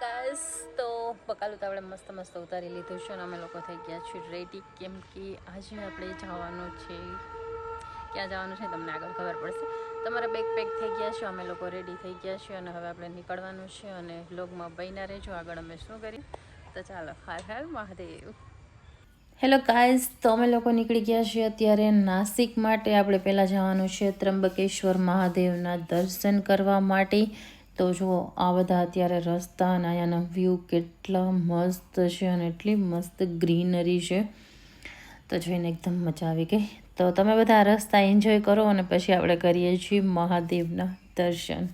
Guys તો બકાલું તો આપણે મસ્ત મસ્ત ઉતારી લીધું છે અને અમે લોકો થઈ ગયા છીએ રેડી કેમ કે આજે આપણે જવાનું છે, ક્યાં જવાનું છે તમને આગળ ખબર પડશે. તમારા બેગ પેક થઈ ગયા છે, અમે લોકો રેડી થઈ ગયા છીએ અને હવે આપણે નીકળવાનું છે અને વ્લોગમાં બહીના રહેજો. આગળ અમે શું કરીએ? તો ચાલો હાર હાર મહાદેવ. હેલો ગાઈઝ તો અમે લોકો નીકળી ગયા છીએ અત્યારે નાસિક માટે. આપણે પહેલાં જવાનું છે ત્રંબકેશ્વર મહાદેવના દર્શન કરવા માટે. તો જુઓ, આ બધા અત્યારે રસ્તા અને અહીંયાનો વ્યૂ કેટલા મસ્ત છે અને એટલી મસ્ત ગ્રીનરી છે. તો જોઈને એકદમ મજા આવી ગઈ. તો તમે બધા રસ્તા એન્જોય કરો અને પછી આપણે કરીએ છીએ મહાદેવના દર્શન.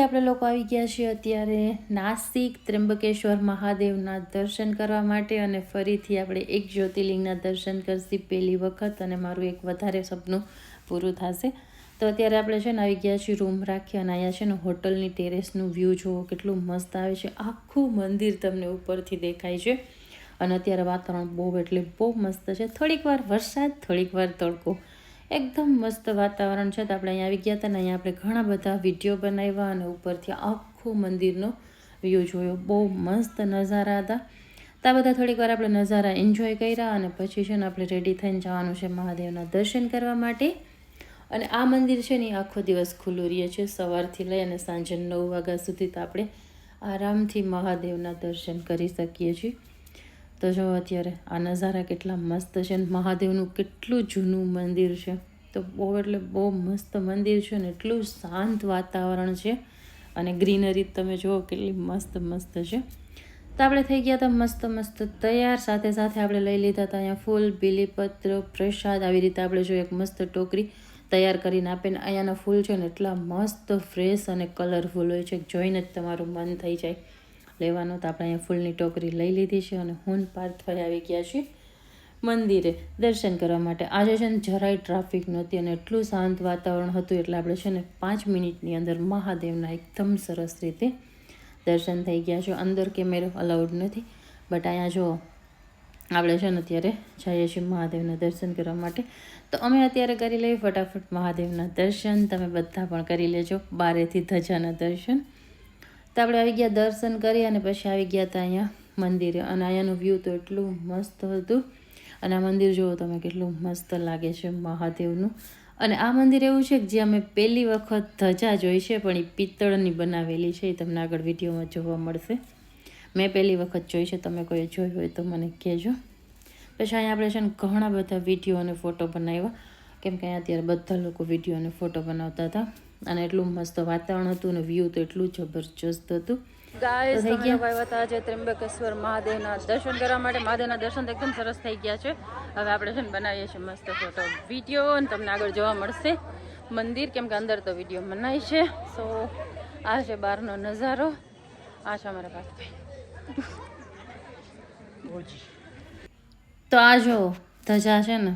આપણે લોકો આવી ગયા છીએ અત્યારે નાસિક ત્ર્યંબકેશ્વર મહાદેવના દર્શન કરવા માટે અને ફરીથી આપણે એક જ્યોતિર્લિંગના દર્શન કરશી પહેલી વખત અને મારું એક વધારે સપનું પૂરું થશે. તો અત્યારે આપણે છે ને આવી ગયા છીએ રૂમ રાખી અને અહીંયા છે ને હોટલની ટેરેસનું વ્યૂ જુઓ, કેટલું મસ્ત આવે છે. આખું મંદિર તમને ઉપરથી દેખાય છે. અને અત્યારે વાતાવરણ બહુ એટલે બહુ મસ્ત છે. થોડીક વાર વરસાદ, થોડીક વાર તડકો. એકદમ મસ્ત વાતાવરણ છે. તો આપણે અહીંયા આવી ગયા હતા ને અહીંયા આપણે ઘણા બધા વીડિયો બનાવ્યા અને ઉપરથી આખું મંદિરનો વ્યૂ જોયો. બહુ મસ્ત નજારા હતા. તો બધા થોડીક વાર આપણે નજારા એન્જોય કર્યા અને પછી છે ને આપણે રેડી થઈને જવાનું છે મહાદેવના દર્શન કરવા માટે. અને આ મંદિર છે ને આખો દિવસ ખુલ્લું રહે છે. સવારથી લઈ અને સાંજે નવ વાગ્યા સુધી તો આપણે આરામથી મહાદેવના દર્શન કરી શકીએ છીએ. તો જો અત્યારે આ નજારા કેટલા મસ્ત છે અને મહાદેવનું કેટલું જૂનું મંદિર છે. તો બહુ એટલે બહુ મસ્ત મંદિર છે ને એટલું શાંત વાતાવરણ છે. અને ગ્રીનરી તમે જુઓ કેટલી મસ્ત મસ્ત છે. તો આપણે થઈ ગયા હતા મસ્ત મસ્ત તૈયાર. સાથે સાથે આપણે લઈ લીધા હતા અહીંયા ફૂલ, બીલીપત્ર, પ્રસાદ. આવી રીતે આપણે જો એક મસ્ત ટોકરી તૈયાર કરીને આપે ને અહીંયાના ફૂલ છે ને એટલા મસ્ત, ફ્રેશ અને કલરફુલ હોય છે. જોઈને જ તમારું મન થઈ જાય. લેવાનું તો આપણે અહીંયા ફૂલની ટોકરી લઈ લીધી છે અને હું પાર્થભાઈ આવી ગયા છીએ મંદિરે દર્શન કરવા માટે. આજે છે ને જરાય ટ્રાફિક નહોતી અને એટલું શાંત વાતાવરણ હતું એટલે આપણે છે ને પાંચ મિનિટની અંદર મહાદેવના એકદમ સરસ રીતે દર્શન થઈ ગયા છે. અંદર કેમેરો અલાઉડ નથી, બટ અહીંયા જો આપણે છે ને અત્યારે જઈએ છીએ મહાદેવના દર્શન કરવા માટે, તો અમે અત્યારે કરી લઈએ ફટાફટ મહાદેવના દર્શન. તમે બધા પણ કરી લેજો બારેથી ધજાના દર્શન. તો આપણે આવી ગયા દર્શન કરી અને પછી આવી ગયા હતા અહીંયા મંદિરે. અને અહીંયાનું વ્યૂ તો એટલું મસ્ત હતું. અને આ મંદિર જુઓ તમે કેટલું મસ્ત લાગે છે મહાદેવનું. અને આ મંદિર એવું છે કે જે અમે પહેલી વખત ધજા જોઈ છે, પણ એ પિત્તળની બનાવેલી છે. એ તમને આગળ વિડીયોમાં જોવા મળશે. મેં પહેલી વખત જોઈ છે. તમે કોઈ જોઈ હોય તો મને કહેજો. પછી અહીંયા આપણે છે ને ઘણા બધા વીડિયો અને ફોટો બનાવ્યા. કેમ કે અહીંયા અત્યારે બધા લોકો વીડિયો અને ફોટો બનાવતા હતા. અને એટલું મસ્ત વાતાવરણ હતું અને વ્યૂ તો એટલું જબરજસ્ત હતું. ગાઈસ તમે આવ્યા હતા આજે ત્રંબકેશ્વર મહાદેવના દર્શન કરવા માટે. મહાદેવના દર્શન એકદમ સરસ થઈ ગયા છે. હવે આપણે છે ને બનાવીએ છીએ મસ્ત ફોટો વીડિયો અને તમને આગળ જોવા મળશે. મંદિર કેમ કે અંદર તો વીડિયો મનાય છે. સો આ છે બહારનો નજારો. આ છે અમારા પાસે તો આ જો ધજા છે ને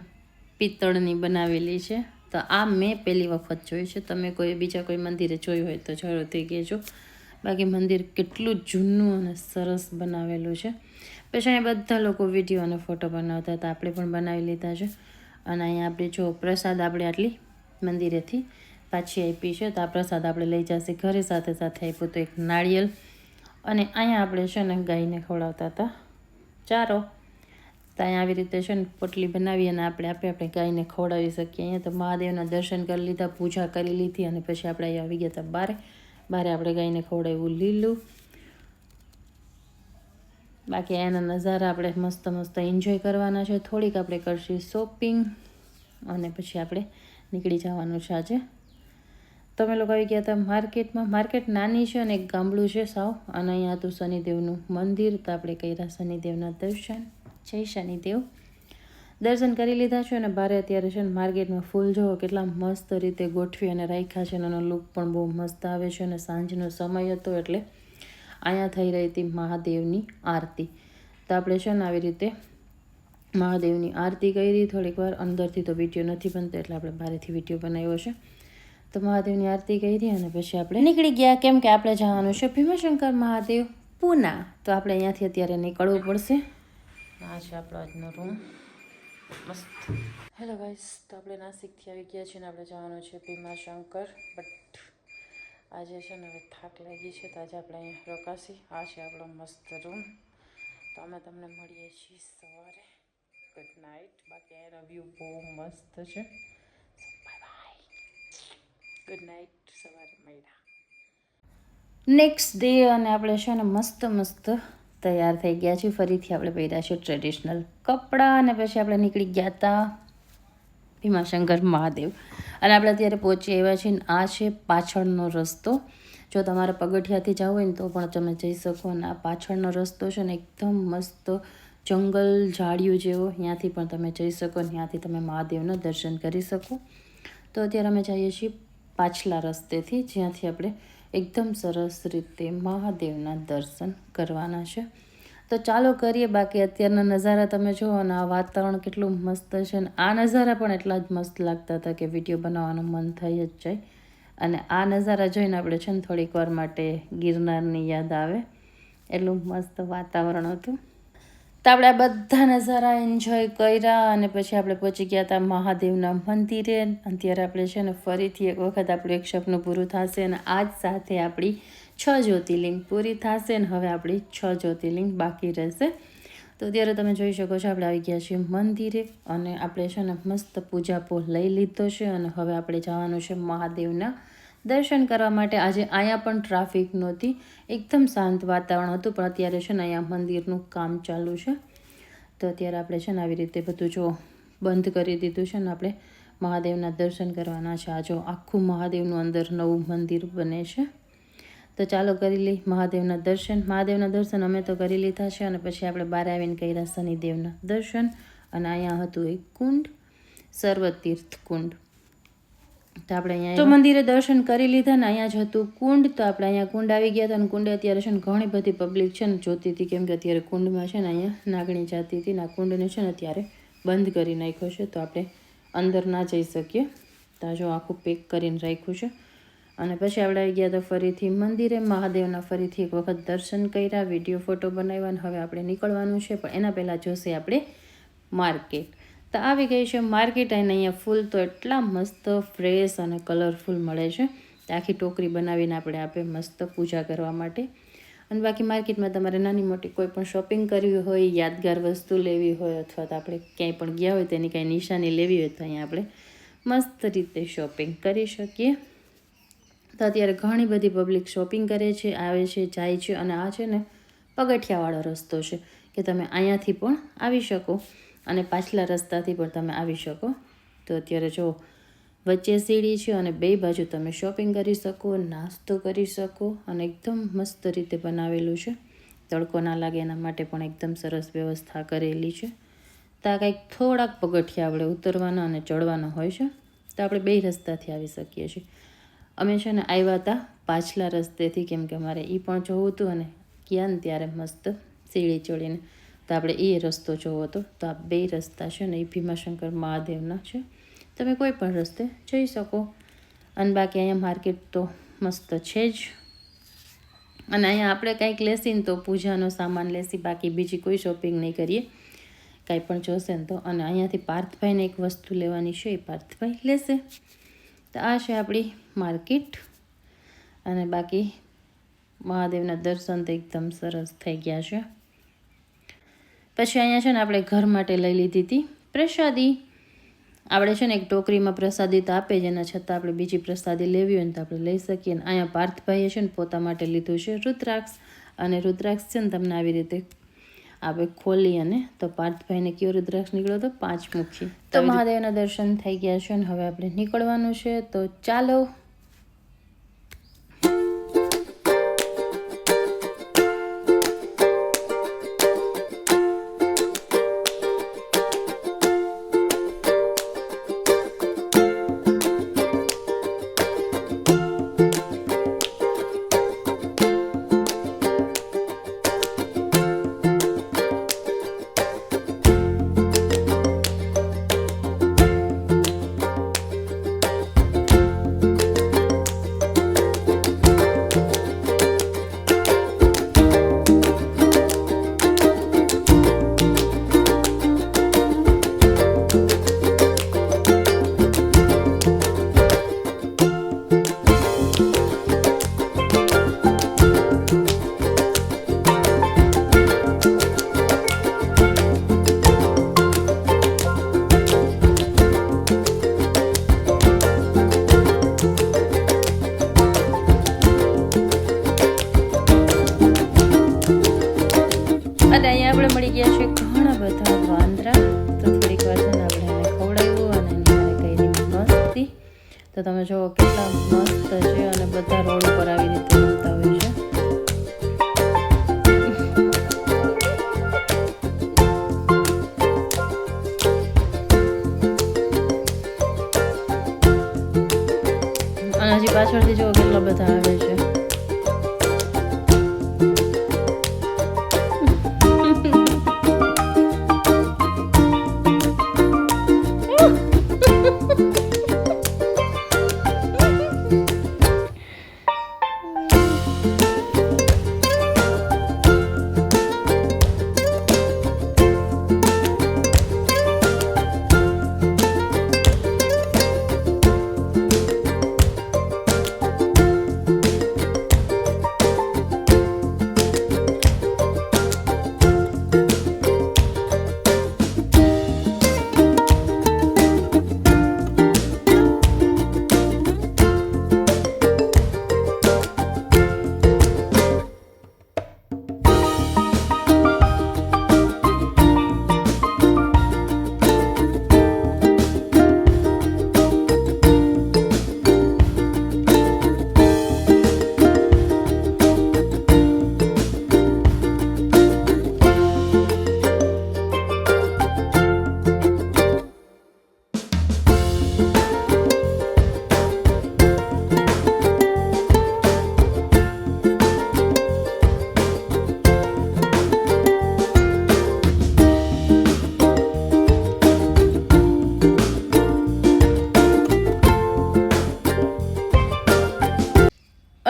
પિત્તળની બનાવેલી છે. તો આ મેં પહેલી વખત જોયું છે. તમે કોઈ બીજા કોઈ મંદિરે જોયું હોય તો જરૂરથી કહેજો. બાકી મંદિર કેટલું જૂનું અને સરસ બનાવેલું છે. પછી અહીંયા બધા લોકો વીડિયો અને ફોટો બનાવતા હતા. આપણે પણ બનાવી લીધા છે. અને અહીંયા આપણે જો પ્રસાદ આપણે આટલી મંદિરેથી પાછી આપી છે. તો આ પ્રસાદ આપણે લઈ જશે ઘરે સાથે સાથે આપ્યું તો એક નાળિયેર. અને અહીંયા આપણે છે ને ગાયને ખવડાવતા હતા. ચારો. તો અહીંયા આવી રીતે છે ને પોટલી બનાવી અને આપણે આપણે આપણે ગાયને ખવડાવી શકીએ. અહીંયા તો મહાદેવના દર્શન કરી લીધા, પૂજા કરી લીધી અને પછી આપણે અહીંયા આવી ગયા હતા બારે. બારે આપણે ગાયને ખવડાવ્યું લીલું. બાકી એના નજારા આપણે મસ્ત મસ્ત એન્જોય કરવાના છે. થોડીક આપણે કરશું શોપિંગ અને પછી આપણે નીકળી જવાનું છે આજે. તમે લોકો આવી ગયા હતા માર્કેટમાં. માર્કેટ નાની છે અને એક ગામડું છે સાવ. અને અહીંયા હતું શનિદેવનું મંદિર, તો આપણે કર્યા શનિદેવના દર્શન. જય શનિદેવ. દર્શન કરી લીધા છે અને ભારે અત્યારે છે ને માર્કેટમાં ફૂલ જોવો કેટલા મસ્ત રીતે ગોઠવી અને રાખ્યા છે અને એનો લુક પણ બહુ મસ્ત આવે છે અને સાંજનો સમય હતો એટલે અહીંયા થઈ રહી હતી મહાદેવની આરતી. તો આપણે છે ને આવી રીતે મહાદેવની આરતી કરી, થોડીક વાર અંદરથી તો વીડિયો નથી બનતો એટલે આપણે બહારથી વીડિયો બનાવ્યો છે. તો મહાદેવની આરતી કરી અને પછી આપણે નીકળી ગયા. કેમ કે આપણે જવાનું છે ભીમાશંકર મહાદેવ પૂના. તો આપણે અહીંયાથી અત્યારે નીકળવું પડશે. આ છે આપણો આજનો રૂમ મસ્ત. હેલો ગાઈસ તો આપણે નાસિકથી આવી ગયા છીએ ને આપણે જવાનું છે ભીમાશંકર બટ આજે છે ને હવે થાક લાગી છે તો આજે આપણે અહીંયા રોકાશી. આ છે આપણો મસ્ત રૂમ તો અમે તમને મળીએ છીએ સવારે. ગુડ નાઇટ બાકી એનો વ્યૂ બહુ મસ્ત છે. બાય બાય ગુડ નાઇટ સવારે મળ્યા. નેક્સ્ટ ડે અને આપણે છે ને મસ્ત મસ્ત તૈયાર થઈ ગયા છીએ. ફરીથી આપણે પહેર્યા છે ટ્રેડિશનલ કપડાં અને પછી આપણે નીકળી ગયા હતા ભીમાશંકર મહાદેવ. અને આપણે અત્યારે પહોંચી આવ્યા છીએ આ છે પાછળનો રસ્તો. જો તમારે પગથિયાથી જવું હોય ને તો પણ તમે જઈ શકો અને આ પાછળનો રસ્તો છે ને એકદમ મસ્ત જંગલ ઝાડિયું જેવો. ત્યાંથી પણ તમે જઈ શકો ત્યાંથી તમે મહાદેવના દર્શન કરી શકો. તો અત્યારે અમે જઈએ છીએ પાછલા રસ્તેથી જ્યાંથી આપણે એકદમ સરસ રીતે મહાદેવના દર્શન કરવાના છે. તો ચાલો કરીએ બાકી અત્યારના નજારા. તમે જુઓ અને આ વાતાવરણ કેટલું મસ્ત છે અને આ નજારા પણ એટલા જ મસ્ત લાગતા હતા કે વીડિયો બનાવવાનું મન થઈ જ જાય. અને આ નજારા જોઈને આપણે છે ને થોડીક વાર માટે ગિરનારની યાદ આવે. એટલું મસ્ત વાતાવરણ હતું. તો આપણે આ બધા નજારા એન્જોય કર્યા અને પછી આપણે પહોંચી ગયા હતા મહાદેવના મંદિરે. અત્યારે આપણે છે ને ફરીથી એક વખત આપણું એક સપનું પૂરું થશે અને આજ સાથે આપણી છ જ્યોતિર્લિંગ પૂરી થશે ને હવે આપણી છ જ્યોતિર્લિંગ બાકી રહેશે. તો અત્યારે તમે જોઈ શકો છો આપણે આવી ગયા છીએ મંદિરે અને આપણે છે ને મસ્ત પૂજાપો લઈ લીધો છે અને હવે આપણે જવાનું છે મહાદેવના દર્શન કરવા માટે આજે અહીંયા પણ ટ્રાફિક નહોતી. એકદમ શાંત વાતાવરણ હતું, પણ અત્યારે છે ને અહીંયા મંદિરનું કામ ચાલુ છે. તો અત્યારે આપણે છે ને આવી રીતે બધું જો બંધ કરી દીધું છે ને આપણે મહાદેવના દર્શન કરવાના છે. આ જો આખું મહાદેવનું અંદર નવું મંદિર બને છે. તો ચાલો કરી લઈ મહાદેવના દર્શન. મહાદેવના દર્શન અમે તો કરી લીધા છે અને પછી આપણે બહાર આવીને કર્યા શનિદેવના દર્શન. અને અહીંયા હતું એક કુંડ, સર્વતીર્થ કુંડ. તો આપણે અહીંયા તો મંદિરે દર્શન કરી લીધા ને અહીંયા જ હતું કુંડ તો આપણે અહીંયા કુંડ આવી ગયા હતા અને કુંડે અત્યારે છે ને ઘણી બધી પબ્લિક છે ને જોતી હતી કેમ કે અત્યારે કુંડમાં છે ને અહીંયા નાગણી જાતી હતી ને કુંડને છે ને અત્યારે બંધ કરી નાખ્યો છે. તો આપણે અંદર ના જઈ શકીએ. તો જો આખું પેક કરીને રાખ્યું છે. અને પછી આપણે આવી ગયા તો ફરીથી મંદિરે. મહાદેવના ફરીથી એક વખત દર્શન કર્યા વીડિયો ફોટો બનાવ્યા અને હવે આપણે નીકળવાનું છે. પણ એના પહેલાં જોશે આપણે માર્કેટ તો આવી ગઈ છે માર્કેટ અને અહીંયા ફૂલ તો એટલા મસ્ત ફ્રેશ અને કલરફુલ મળે છે. આખી ટોકરી બનાવીને આપણે આપે મસ્ત પૂજા કરવા માટે. અને બાકી માર્કેટમાં તમારે નાની મોટી કોઈ પણ શોપિંગ કરવી હોય, યાદગાર વસ્તુ લેવી હોય અથવા તો આપણે ક્યાંય પણ ગયા હોય તેની કાંઈ નિશાની લેવી હોય તો અહીંયા આપણે મસ્ત રીતે શોપિંગ કરી શકીએ. તો અત્યારે ઘણી બધી પબ્લિક શોપિંગ કરે છે, આવે છે, જાય છે અને આ છે ને પગથિયાવાળો રસ્તો છે કે તમે અહીંયાથી પણ આવી શકો. અને પાછલા રસ્તાથી પણ તમે આવી શકો. તો અત્યારે જો વચ્ચે સીડી છે અને બે બાજુ તમે શોપિંગ કરી શકો, નાસ્તો કરી શકો અને એકદમ મસ્ત રીતે બનાવેલું છે. તડકો ના લાગે એના માટે પણ એકદમ સરસ વ્યવસ્થા કરેલી છે. ત્યાં કંઈક થોડાક પગથિયા આપણે ઉતરવાના અને ચડવાના હોય છે. તો આપણે બે રસ્તાથી આવી શકીએ છીએ. અમે છે ને આવ્યા હતા પાછલા રસ્તેથી, કેમ કે મારે એ પણ જોવું હતું અને ક્યાં ને ત્યારે મસ્ત સીડી ચડીને તો આપણે એ રસ્તો જોવો હતો. તો આ બે રસ્તા છે ને, એ ભીમાશંકર મહાદેવના છે. તમે કોઈ પણ રસ્તે જઈ શકો. અને બાકી અહીંયા માર્કેટ તો મસ્ત છે જ. અને અહીંયા આપણે કંઈક લેસી ને તો પૂજાનો સામાન લેસી, બાકી બીજી કોઈ શોપિંગ નહીં કરીએ. કાંઈ પણ જોશે ને તો. અને અહીંયાથી પાર્થભાઈને એક વસ્તુ લેવાની છે, એ પાર્થભાઈ લેશે. તો આ છે આપણી માર્કેટ. અને બાકી મહાદેવના દર્શન તો એકદમ સરસ થઈ ગયા છે. પછી અહીંયા છે ને આપણે ઘર માટે લઈ લીધી હતી પ્રસાદી. આપણે છે ને એક ટોકરીમાં પ્રસાદી તો આપે જ એના છતાં આપણે બીજી પ્રસાદી લેવી હોય ને તો આપણે લઈ શકીએ. ને અહીંયા પાર્થભાઈએ છે ને પોતા માટે લીધું છે રુદ્રાક્ષ. અને રુદ્રાક્ષ છે ને તમને આવી રીતે આપણે ખોલી અને તો પાર્થભાઈને કયો રુદ્રાક્ષ નીકળ્યો તો પાંચમુખી. તો મહાદેવના દર્શન થઈ ગયા છે અને હવે આપણે નીકળવાનું છે. તો ચાલો તમે જો કેટલા મસ્ત છે અને બધા રોડ ઉપર આવી રીતે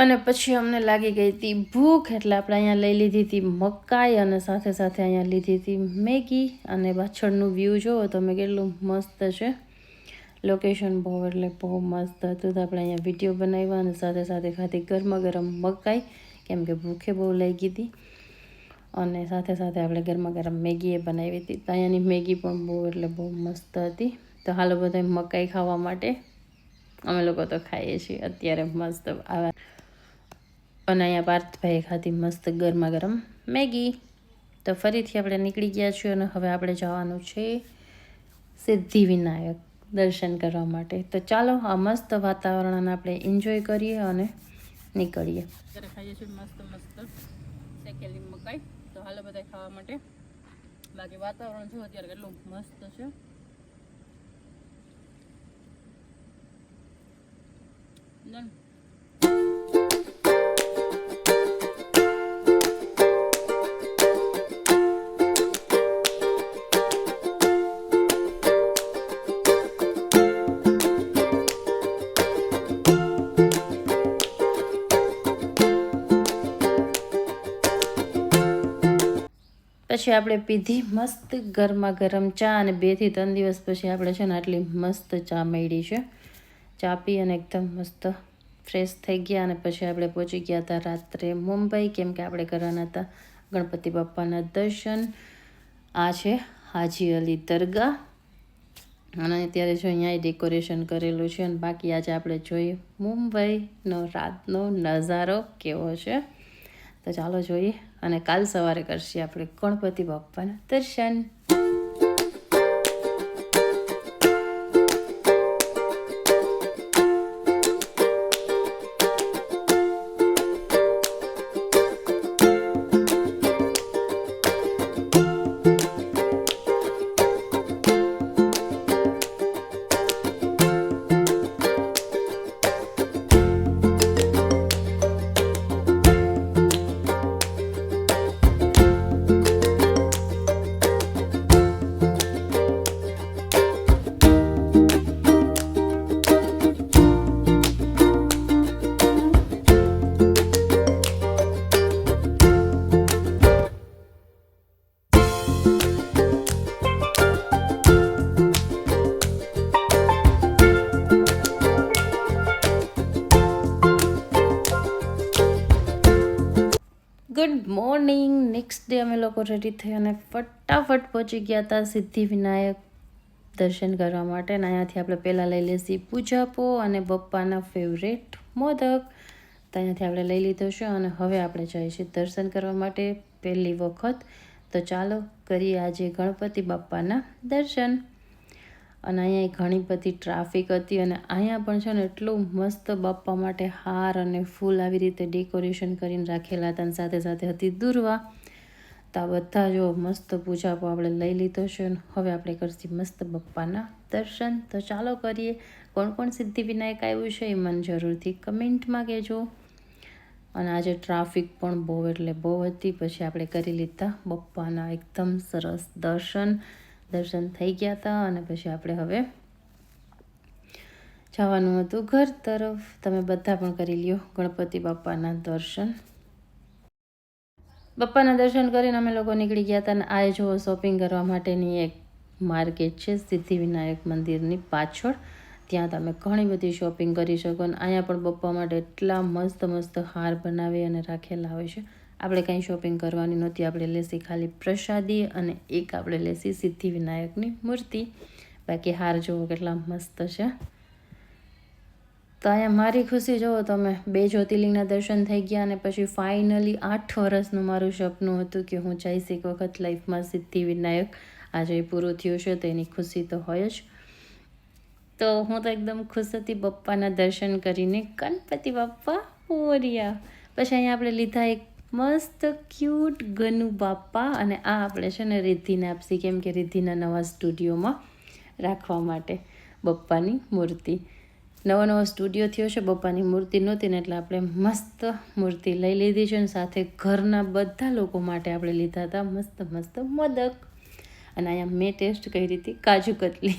અને પછી અમને લાગી ગઈ હતી ભૂખ, એટલે આપણે અહીંયા લઈ લીધી હતી મકાઈ અને સાથે સાથે અહીંયા લીધી હતી મેગી અને પાછળનું વ્યૂ જુઓ તમે કેટલું મસ્ત છે. લોકેશન બહુ, એટલે બહુ મસ્ત હતું તો આપણે અહીંયા વીડિયો બનાવ્યા અને સાથે સાથે ખાધી ગરમા ગરમ મકાઈ. કેમ કે ભૂખે બહુ લઈ ગઈ હતી. અને સાથે સાથે આપણે ગરમા ગરમ મેગીએ બનાવી હતી. તો અહીંયાની મેગી પણ બહુ, એટલે બહુ મસ્ત હતી. તો હાલો બધા મકાઈ ખાવા માટે. અમે લોકો તો ખાઈએ છીએ. અત્યારે મસ્ત આવા અને અહીંયા પાર્થભાઈ ખાધી મસ્ત ગરમા ગરમ મેગી. તો ફરીથી આપણે નીકળી ગયા છીએ અને હવે આપણે જવાનું છે સિદ્ધિવિનાયક દર્શન કરવા માટે. તો ચાલો, આ મસ્ત વાતાવરણને આપણે એન્જોય કરીએ અને નીકળીએ. ખાઈએ છીએ મસ્ત મસ્ત શેકેલી મકાઈ. તો હાલો બધા ખાવા માટે. બાકી વાતાવરણ જો અત્યારે કેટલું મસ્ત છે. Done. પછી આપણે પીધી મસ્ત ગરમા ગરમ ચા અને બેથી ત્રણ દિવસ પછી આપણે છે ને આટલી મસ્ત ચા મળી છે. ચા પી અને એકદમ મસ્ત ફ્રેશ થઈ ગયા અને પછી આપણે પહોંચી ગયા હતા રાત્રે મુંબઈ. કેમ કે આપણે કરવાના હતા ગણપતિ બાપ્પાના દર્શન. આ છે હાજી અલી દરગાહ. અને અત્યારે જો અહીંયા ડેકોરેશન કરેલું છે અને બાકી આજે આપણે જોઈએ મુંબઈનો રાતનો નજારો કેવો છે. તો ચાલો જોઈએ. અને કાલ સવારે કરશે આપણે ગણપતિ બાપ્પાના દર્શન. ડે અમે લોકો રેડી થઈ અને ફટાફટ પહોંચી ગયા હતા સિદ્ધિવિનાયક દર્શન કરવા માટે અને અહીંયાથી આપણે પહેલાં લઈ લઈશી પૂજાપો અને બપ્પાના ફેવરેટ મોદક. તો અહીંયાથી આપણે લઈ લીધો છે અને હવે આપણે છીએ દર્શન કરવા માટે પહેલી વખત. તો ચાલો કરીએ આજે ગણપતિ બાપ્પાના દર્શન. અને અહીંયા ઘણી બધી ટ્રાફિક હતી અને અહીંયા પણ છે ને એટલું મસ્ત બાપ્પા માટે હાર અને ફૂલ આવી રીતે ડેકોરેશન કરીને રાખેલા હતા અને સાથે સાથે હતી દુર્વા. તો આ બધા જો મસ્ત પૂજાપો આપણે લઈ લીધો છે હવે આપણે કરશું મસ્ત બપ્પાના દર્શન. તો ચાલો કરીએ, કોણ કોણ સિદ્ધિ વિનાયક આવ્યું છે એ મને જરૂરથી કમેન્ટમાં કહેજો. અને આજે ટ્રાફિક પણ બહુ, એટલે બહુ હતી. પછી આપણે કરી લીધા બપ્પાના એકદમ સરસ દર્શન. દર્શન થઈ ગયા હતા અને પછી આપણે હવે જવાનું હતું ઘર તરફ. તમે બધા પણ કરી લ્યો ગણપતિ બાપાના દર્શન. બાપાના દર્શન કરીને અમે લોકો નીકળી ગયા હતા અને આ જુઓ શોપિંગ કરવા માટેની એક માર્કેટ છે સિદ્ધિવિનાયક મંદિરની પાછળ. ત્યાં તમે ઘણી બધી શોપિંગ કરી શકો અને અહીંયા પણ બપ્પા માટે એટલા મસ્ત મસ્ત હાર બનાવી અને રાખેલા હોય છે. આપણે કંઈ શોપિંગ કરવાની નહોતી, આપણે લેસી ખાલી પ્રસાદી અને એક આપણે લેસી સિદ્ધિવિનાયકની મૂર્તિ. બાકી હાર જુઓ કેટલા મસ્ત છે. તો અહીંયા મારી ખુશી જુઓ તમે બે જ્યોતિર્લિંગના દર્શન થઈ ગયા અને પછી ફાઇનલી આઠ વર્ષનું મારું સપનું હતું કે હું જઈશ એક વખત લાઈફમાં સિદ્ધિ વિનાયક. આજે પૂરું થયું છે, તો એની ખુશી તો હોય જ. તો હું તો એકદમ ખુશ હતી બપ્પાના દર્શન કરીને. ગણપતિ બાપ્પા મોરિયા પછી અહીંયા આપણે લીધા એક મસ્ત ક્યુટ ગનુ બાપ્પા અને આ આપણે છે ને રિદ્ધિને આપશી કેમ કે રિદ્ધિના નવા સ્ટુડિયોમાં રાખવા માટે બપ્પાની મૂર્તિ. નવો નવો સ્ટુડિયો થયો છે બપ્પાની મૂર્તિ નહોતી ને એટલે આપણે મસ્ત મૂર્તિ લઈ લીધી છે અને સાથે ઘરના બધા લોકો માટે આપણે લીધા હતા મસ્ત મસ્ત મોદક. અને અહીંયા મેં ટેસ્ટ કરી હતી કાજુ કતલી.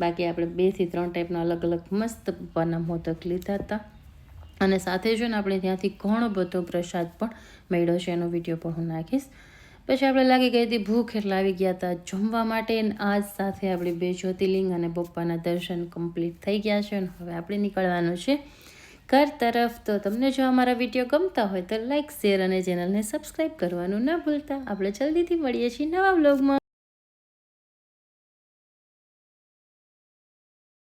બાકી આપણે બેથી ત્રણ ટાઈપના અલગ અલગ મસ્ત પપ્પાના મોદક લીધા હતા. અને સાથે જો ને આપણે ત્યાંથી ઘણો બધો પ્રસાદ પણ મળ્યો છે, એનો વીડિયો પણ હું નાખીશ. પછી આપણે લાગી ગઈ હતી ભૂખ એટલે આવી ગયા હતા જમવા માટે આજ સાથે આપણે બે જ્યોતિર્લિંગ અને પપ્પાના દર્શન કમ્પ્લીટ થઈ ગયા છે અને હવે આપણે નીકળવાનું છે ઘર તરફ. તો તમને જો અમારા વીડિયો ગમતા હોય તો લાઇક શેર અને ચેનલને સબસ્ક્રાઈબ કરવાનું ના ભૂલતા. આપણે જલ્દીથી મળીએ છીએ નવા બ્લોગમાં